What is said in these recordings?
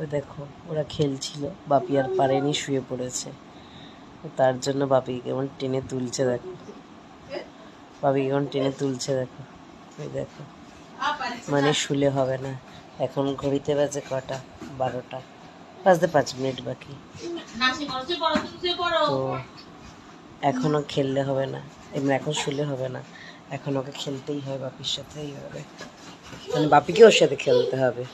ওই দেখো, ওরা খেলছিল, বাপি আর পারেনি, শুয়ে পড়েছে। তার জন্য বাপি কেমন টেনে তুলছে, দেখো। বাপি কেমন টেনে তুলছে, দেখো। ওই দেখো। মানে শুলে হবে না। এখন ঘড়িতে বাজে কটা? বারোটা। বাজতে পাঁচ মিনিট বাকি। তো এখনও খেললে হবে না। এমনি এখন শুলে হবে না। এখন ওকে খেলতেই হয়, বাপির সাথেই হবে। মানে বাপিকে ওর সাথে খেলতে হবে।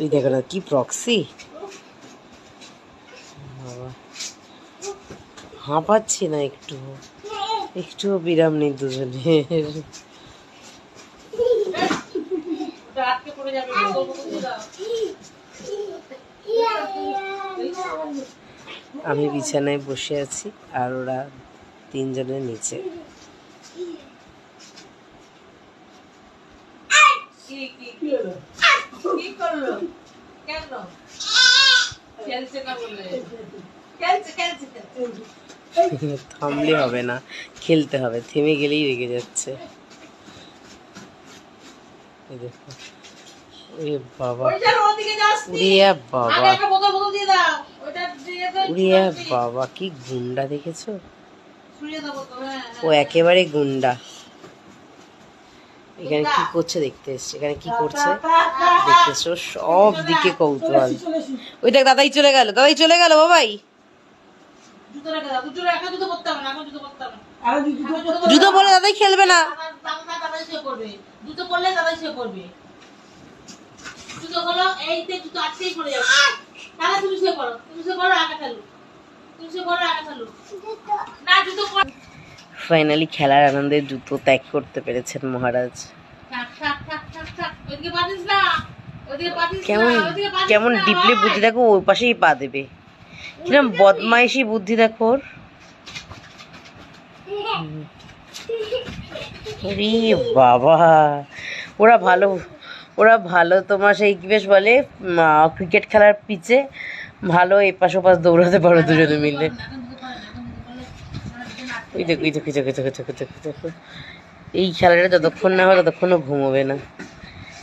ওই দেখো কি প্রক্সি হাঁপাচ্ছি না একটু। একটুও বিরাম নেই দুজনের। আমি বিছানায় বসে আছি আর ওরা তিনজনের নিচে। থামলে হবে না খেলতে হবে থেমে গেলেই রেগে যাচ্ছে। দেখো বাবা। উড়িয়া বাবা। উড়িয়া বাবা কি গুন্ডা দেখেছ? ও একেবারে গুন্ডা। এখানে কি করছে দেখতে এসছে এখানে কি করছে? দেখতে এসছে সব দিকে কৌতূহল। ওই দেখ দাদাই চলে গেল দাদাই চলে গেল বাবাই। জুতো পরে দাদাই খেলবে না। জুতো পরলে দাদা সে জুতো হলো এইতে জুতো আটকেই পড়ে যাবে। দাদা তুমি সে করো তুমি সে করো আগে খেলো। তুমি সে করো আগে খেলো। না জুতো ফাইনালি খেলার আনন্দে জুতো ত্যাগ করতে পেরেছেন মহারাজ। কেমন কেমন ডিপলি। বুদ্ধি দেখো, ওই পাশেই পা দেবে। কিরম বদমাইশি বুদ্ধি দেখো বাবা, ওরা ভালো ওরা ভালো তোমার সেই কি বেশ বলে ক্রিকেট খেলার পিচে ভালো এপাশ ওপাশ দৌড়াতে পারো দুজনে মিলে। ওই দেখো ওই দেখো দেখো, দেখো দেখো দেখো দেখো। এই খেলাটা যতক্ষণ না হয় ততক্ষণ ও ঘুমোবে না।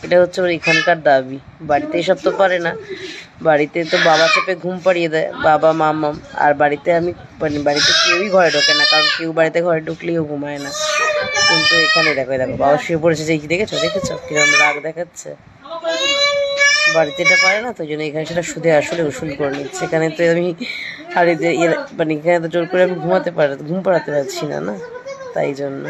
এটা হচ্ছে ওর এখানকার দাবি। বাড়িতে এসব তো পারে না। বাড়িতে তো বাবা চেপে ঘুম পাড়িয়ে দেয় বাবা মামা। আর বাড়িতে আমি মানে বাড়িতে কেউই ঘরে ঢোকে না কারণ কেউ বাড়িতে ঘরে ঢুকলেও ঘুমায় না। কিন্তু এখানে দেখো দেখো বাবা শুয়ে পড়েছে যে কি দেখেছ? দেখেছ? কিরম রাগ দেখাচ্ছে? বাড়িতে এটা পারে না, তো জন্য এখানে সেটা সুদে আসলে উসুল করে নিচ্ছে এখানে তো আমি আর এদের মানে এখানে তো জোর করে আমি ঘুমাতে পার, ঘুম পাড়াতে পারছি না না তাই জন্য।